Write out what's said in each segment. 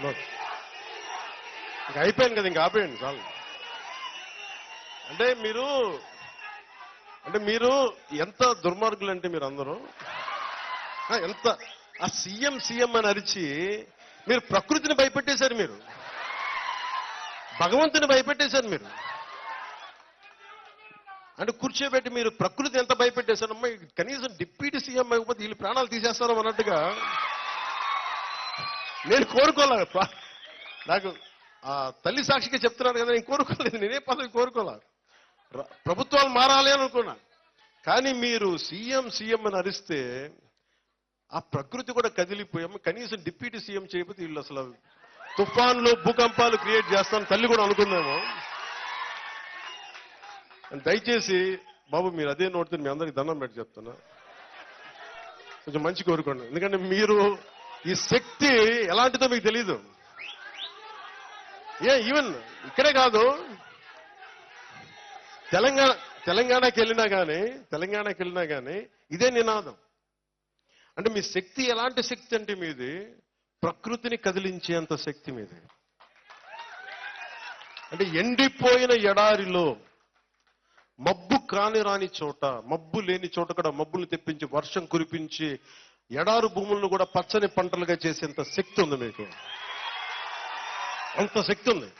ఇంకా అయిపోయింది కదా ఇంకా ఆపేయండి చాలు. అంటే మీరు అంటే మీరు ఎంత దుర్మార్గులు అంటే మీరు అందరూ. ఆ, ఎంత ఆ సీఎం సీఎం అని అరిచి మీరు ప్రకృతిని భయపెట్టేశారు మీరు. భగవంతుని భయపెట్టేశారు మీరు. అంటే కూర్చోబెట్టి మీరు ప్రకృతి ఎంత భయపెట్టేశారమ్మా కనీసం డిప్యూటీ సీఎం అయిపోతే వీళ్ళు ప్రాణాలు తీసేస్తారో అన్నట్టుగా. నేను కోరుకోలే నాకు ఆ తల్లి సాక్షిగా చెప్తున్నాను కదా నేను కోరుకోలేదు. నేనే పదవి కోరుకోలేదు ప్రభుత్వాలు మారాలి అని అనుకున్నా. కానీ మీరు సీఎం సీఎం అని అరిస్తే ఆ ప్రకృతి కూడా కదిలిపోయాము కనీసం డిప్యూటీ సీఎం చేయకపోతే వీళ్ళు అసలు తుఫాన్లు భూకంపాలు క్రియేట్ చేస్తాను తల్లి కూడా అనుకున్నాము దయచేసి బాబు మీరు అదే నోటితో మీ అందరికి దండం పెట్టి చెప్తున్నా. కొంచెం మంచి కోరుకోండి. ఎందుకంటే మీరు ఈ శక్తి ఎలాంటిదో మీకు తెలీదు. ఏ ఈవెన్ ఇక్కడే కాదు. తెలంగాణ తెలంగాణకి వెళ్ళినా కానీ తెలంగాణకి వెళ్ళినా కానీ ఇదే నినాదం. అంటే మీ శక్తి ఎలాంటి శక్తి అంటే మీది? ప్రకృతిని కదిలించేంత శక్తి మీది. అంటే ఎండిపోయిన ఎడారిలో మబ్బు కాని రాని చోట మబ్బు లేని చోట కూడా మబ్బులు తెప్పించి వర్షం కురిపించి ఎడారు భూములను కూడా పచ్చని పంటలుగా చేసేంత శక్తి ఉంది మీకు. అంత శక్తి ఉంది.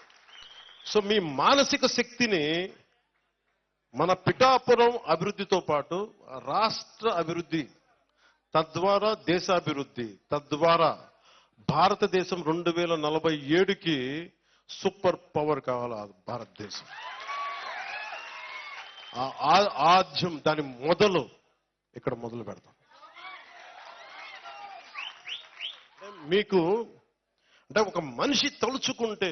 సో మీ మానసిక శక్తిని మన పిఠాపురం అభివృద్ధితో పాటు రాష్ట్ర అభివృద్ధి తద్వారా దేశాభివృద్ధి తద్వారా భారతదేశం రెండు వేల నలభై ఏడుకి సూపర్ పవర్ కావాలి భారతదేశం? ఆ- ఆద్యం దాని మొదలు ఇక్కడ మొదలు పెడతాం. మీకు అంటే ఒక మనిషి తలుచుకుంటే